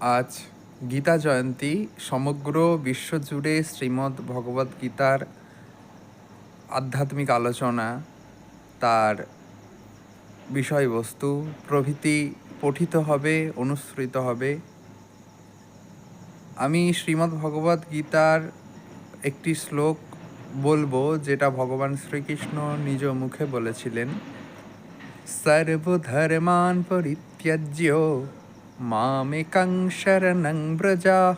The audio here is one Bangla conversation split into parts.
আজ গীতা জয়ন্তী সমগ্র বিশ্বজুড়ে শ্রীমদ্ ভগবদ্ গীতার আধ্যাত্মিক আলোচনা, তার বিষয়বস্তু, প্রভৃতি পঠিত হবে, অনুসৃত হবে। আমি শ্রীমদ্ ভগবদ্ গীতার একটি শ্লোক বলব, যেটা ভগবান শ্রীকৃষ্ণ নিজ মুখে বলেছিলেন। সর্বধর্মান পরিত্যাজ্য মামেকং শরণং ব্রজা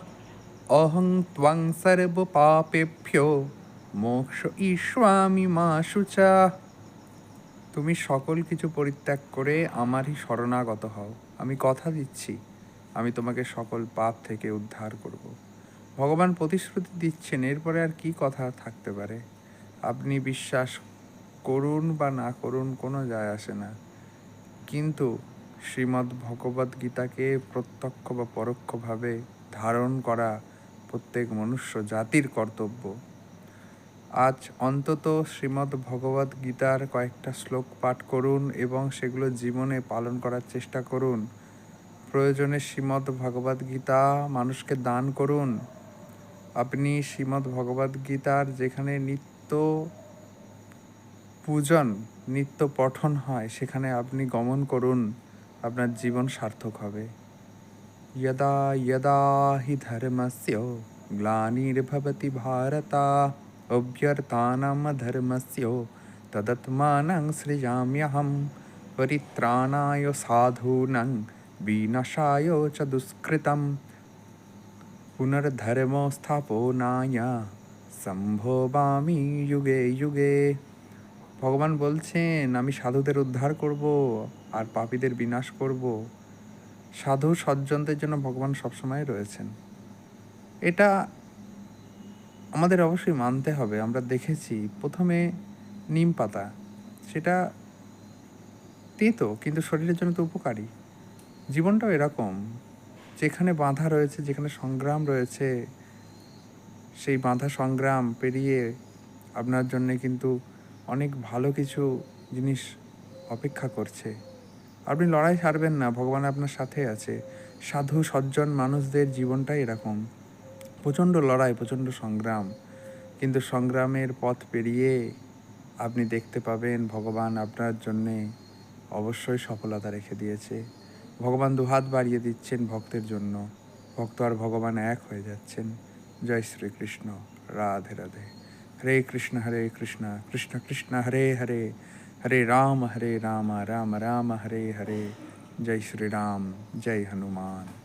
অহং ত্বং সর্বপাপেভ্যো মোক্ষ ঈশ্বামি মা শুচা তুমি সকল কিছু পরিত্যাগ করে আমারই শরণাগত হও। আমি কথা দিচ্ছি, আমি তোমাকে সকল পাপ থেকে উদ্ধার করব। ভগবান প্রতিশ্রুতি দিচ্ছেন, এরপরে আর কি কথা থাকতে পারে? আপনি বিশ্বাস করুন বা না করুন, কোনো যায় আসে না। কিন্তু শ্রীমদ্ ভগবদ্ গীতাকে প্রত্যক্ষ বা পরোক্ষভাবে ধারণ করা প্রত্যেক মনুষ্য জাতির কর্তব্য। আজ অন্তত শ্রীমদ্ ভগবদ্ গীতার কয়েকটা শ্লোক পাঠ করুন এবং সেগুলো জীবনে পালন করার চেষ্টা করুন। প্রয়োজনে শ্রীমদ্ ভগবদ্ গীতা মানুষকে দান করুন। আপনি শ্রীমদ্ ভগবদ্ গীতার যেখানে নিত্য পূজন, নিত্য পঠন হয়, সেখানে আপনি গমন করুন। আপনার জীবন সার্থক হবে। ইয়দা ইয়দা হি ধর্মস্য গ্লানির্ভবতি ভারতা, অভ্যর্থানাম ধর্মস্য, তদত্মানং সৃজাম্যহম, পরিত্রাণায় সাধূনং, বিনাশায় চ দুষ্কৃতম। পুনর্ধর্ম স্থাপনায় সম্ভবামি যুগে যুগে। ভগবান বলছেন, আমি সাধুদের উদ্ধার করব আর পাপীদের বিনাশ করব। সাধু সজ্জনদের জন্য ভগবান সবসময় রয়েছেন। এটা আমাদের অবশ্যই মানতে হবে। আমরা দেখেছি প্রথমে নিম পাতা, সেটা তেতো, কিন্তু শরীরের জন্য তো উপকারী। জীবনটাও এরকম। যেখানে বাধা রয়েছে, যেখানে সংগ্রাম রয়েছে, সেই বাধা সংগ্রাম পেরিয়ে আপনার জন্যে কিন্তু অনেক ভালো কিছু জিনিস অপেক্ষা করছে। আপনি লড়াই ছাড়বেন না, ভগবান আপনার সাথে আছে। সাধু, সজ্জন মানুষদের জীবনটাই এরকম। প্রচণ্ড লড়াই, প্রচণ্ড সংগ্রাম। কিন্তু সংগ্রামের পথ পেরিয়ে আপনি দেখতে পাবেন ভগবান আপনার জন্যে অবশ্যই সফলতা রেখে দিয়েছে। ভগবান দুহাত বাড়িয়ে দিচ্ছেন ভক্তের জন্য। ভক্ত আর ভগবান এক হয়ে যাচ্ছেন। জয় শ্রীকৃষ্ণ। রাধে রাধে। हरे कृष्ण हरे कृष्ण कृष्ण कृष्ण, हरे हरे हरे राम हरे राम राम राम, हरे हरे। जय श्री राम, जय हनुमान।